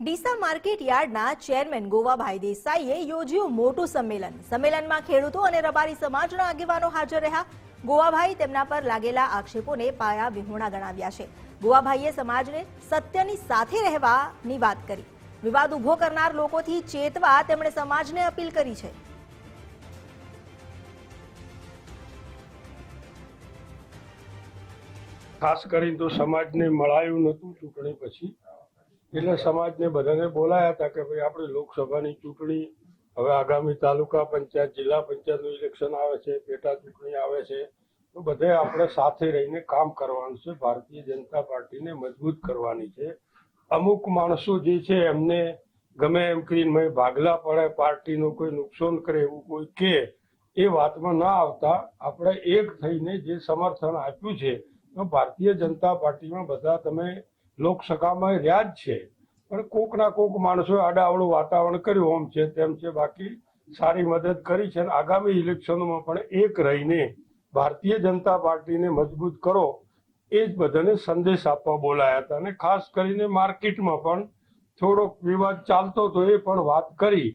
Deesa market યાર્ડના chairman Govabhai દેસાઈએ યોજ્યું મોટું સંમેલન. સંમેલનમાં ખેડૂતો અને રબારી સમાજના આગેવાનો હાજર રહ્યા. ગોવાભાઈ તેમના પર લાગેલા આક્ષેપોને પાયા વિહોણા ગણાવ્યા છે. ગોવાભાઈએ સમાજને સત્યની સાથે રહેવાની વાત કરી. વિવાદ ઊભો કરનાર લોકોથી ચેતવા તેમણે સમાજને અપીલ કરી છે. ખાસ કરીને તો સમાજને મળાયું નહોતું ચૂંટણી પછી. એટલે સમાજને બધાને બોલાયા હતા કે ભાઈ આપણે લોકસભાની ચૂંટણી, હવે આગામી તાલુકા પંચાયત, જિલ્લા પંચાયતનું ઇલેક્શન આવે છે, પેટા ચૂંટણી આવે છે, તો બધે આપણે સાથે રહીને કામ કરવાનું છે. ભારતીય જનતા પાર્ટીને મજબૂત કરવાની છે. અમુક માણસો જે છે એમને ગમે એમ કરીને ભાગલા પડે, પાર્ટીનું કોઈ નુકસાન કરે એવું કોઈ કે, એ વાતમાં ના આવતા. આપણે એક થઈને જે સમર્થન આપ્યું છે, તો ભારતીય જનતા પાર્ટીમાં બધા તમે લોકસભામાં રહ્યા જ છે. પણ કોક ના કોક માણસોએ આડાવડું વાતાવરણ કર્યું આમ છે તેમ છે. બાકી સારી મદદ કરી છે અને આગામી ઇલેક્શનોમાં પણ એક રહીને ભારતીય જનતા પાર્ટીને મજબૂત કરો એ જ બધાને સંદેશ આપવા બોલાયા હતા. અને ખાસ કરીને માર્કેટમાં પણ થોડોક વિવાદ ચાલતો તો એ પણ વાત કરી.